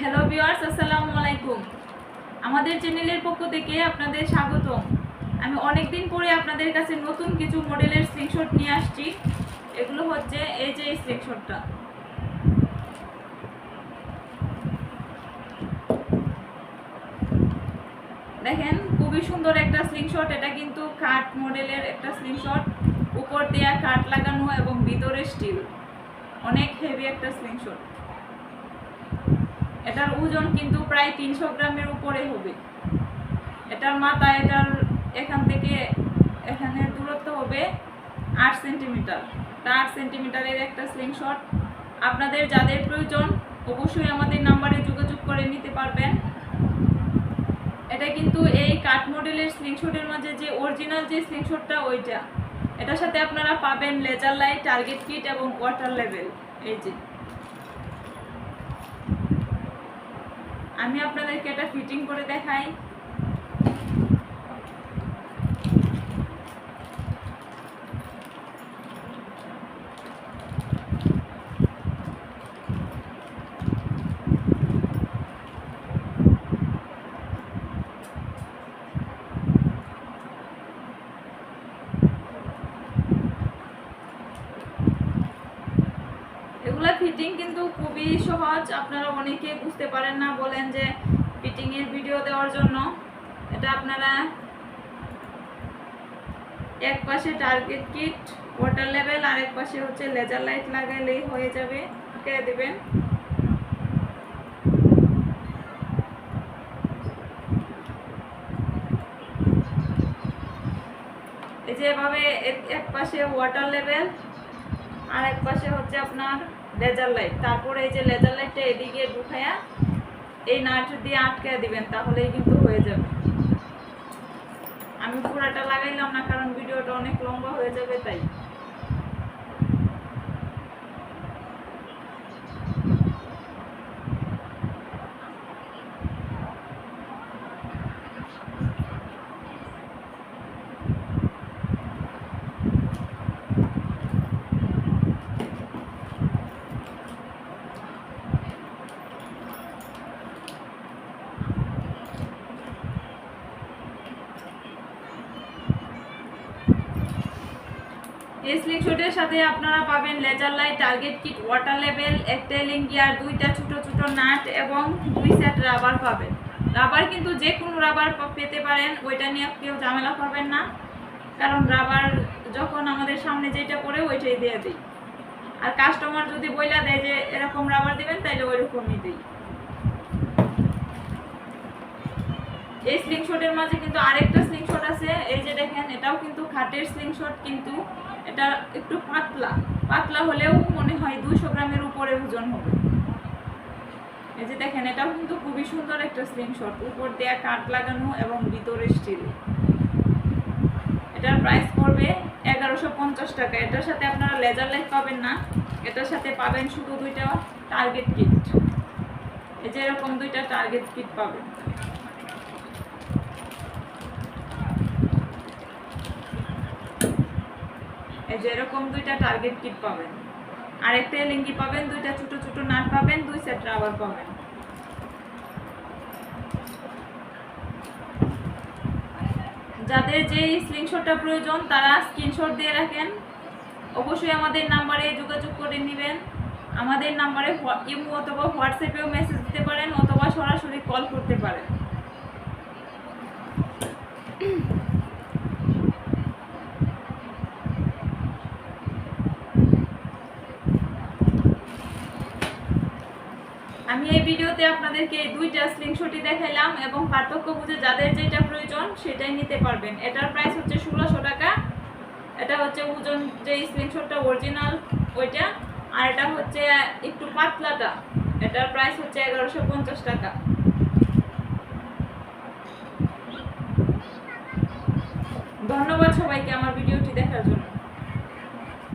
Hello viewers আসসালামু আলাইকুম। আমাদের চ্যানেলের পক্ষ থেকে আপনাদের স্বাগতম। আমি অনেক দিন পরে আপনাদের কাছে নতুন কিছু মডেলের স্ক্রিনশট নিয়ে আসছি। এগুলো হচ্ছে এই যে স্ক্রিনশটটা দেখেন, খুবই সুন্দর একটা স্লিংশট এটা কিন্তু কাঠ মডেলের একটা স্লিংশট উপর দেয়া কাঠ লাগানো এবং ভিতরে স্টিল অনেক হেভি একটা স্লিংশট এটার ওজন কিন্তু প্রায় তিনশো গ্রামের উপরে হবে। এটার মাথা এটার এখান থেকে এখানে দূরত্ব হবে আট সেন্টিমিটার। তা আট সেন্টিমিটারের একটা স্লিংশট আপনাদের যাদের প্রয়োজন, অবশ্যই আমাদের নাম্বারে যোগাযোগ করে নিতে পারবেন। এটা কিন্তু এই কাঠ মডেলের স্লিংশটের মাঝে যে অরিজিনাল যে স্লিংশটটা ওইটা। এটার সাথে আপনারা পাবেন লেজার লাইট টার্গেট কিট এবং ওয়াটার লেভেল এই যে। আমি আপনাদেরকে এটা ফিটিং করে দেখাই। এগুলা ফিটিং কিন্তু খুবই সহজ। আপনারা অনেকে বুঝতে পারেন না, বলেন যে ফিটিং এর ভিডিও দেওয়ার জন্য। এটা আপনারা এক পাশে টার্গেট কিট ওয়াটার লেভেল আর এক পাশে হচ্ছে লেজার লাইট লাগাইলেই হয়ে যাবে। কে দিবেন? এই যে এভাবে এক- এক পাশে ওয়াটার লেভেল আর এক পাশে হচ্ছে আপনার লেজার লাইট তারপরে এই যে লেজার লাইটটা এদিকে ঢুকায়া এই নাট দিয়ে আটকে দিবেন, তাহলেই কিন্তু হয়ে যাবে। আমি পুরাটা লাগাইলাম না, কারণ ভিডিওটা অনেক লম্বা হয়ে যাবে, তাই। এই স্লিংশটের সাথে আপনারা পাবেন laser light target kit water level একটা গিয়ার দুইটা ছোট ছোট নাট এবং দুই সেট রাবার পাবেন। রাবার কিন্তু যে কোনো রাবার পেতে পারেন, ওইটা নিয়ে কেউ ঝামেলা করবেন না। কারণ রাবার যখন আমাদের সামনে যেটা পড়ে, ওইটাই দিয়ে দিই। আর কাস্টমার যদি বইলা দেয় যে এরকম রাবার দেবেন, তাইলে ওইরকমই দিই। এই স্লিংশটের মাঝে কিন্তু আরেকটা স্লিংশট আছে। এই যে দেখেন, এটাও কিন্তু খাটের স্লিংশট কিন্তু এটা একটু পাতলা। পাতলা হলেও মনে হয় দুইশো গ্রামের উপরে ওজন হবে। এই যে দেখেন, এটাও কিন্তু খুবই সুন্দর একটা স্লিংশট উপর দেয়া কাঠ লাগানো এবং ভিতরে স্টিল এটার প্রাইস পড়বে এগারোশো পঞ্চাশ টাকা। এটার সাথে আপনারা লেজার লাইট পাবেন না। এটার সাথে পাবেন শুধু দুইটা টার্গেট কিট এই যে এরকম দুইটা টার্গেট কিট পাবেন। এই যে এরকম দুইটা টার্গেট কিট পাবেন। আরেকটা লিঙ্গি পাবেন, দুইটা ছোট ছোট নাট পাবেন, দুই সেট রাবার পাবেন। যাদের যে স্ক্রিনশটটা প্রয়োজন, তারা স্ক্রিনশট দিয়ে রাখেন। অবশ্যই আমাদের নাম্বারে যোগাযোগ করে নেবেন। আমাদের নাম্বারে ইমো অথবা হোয়াটসঅ্যাপেও মেসেজ দিতে পারেন, অথবা সরাসরি কল করতে পারেন। আমি এই ভিডিওতে আপনাদেরকে এই দুইটা স্ক্রিনশটই দেখাইলাম এবং পার্থক্য বুঝে যাদের যেটা প্রয়োজন সেটাই নিতে পারবেন। এটার প্রাইস হচ্ছে ষোলোশো টাকা। এটা হচ্ছে ওজন যে স্ক্রিনশটটা অরিজিনাল ওইটা। আর এটা হচ্ছে একটু পাতলাটা। এটার প্রাইস হচ্ছে এগারোশো পঞ্চাশ টাকা। ধন্যবাদ সবাইকে আমার ভিডিওটি দেখার জন্য।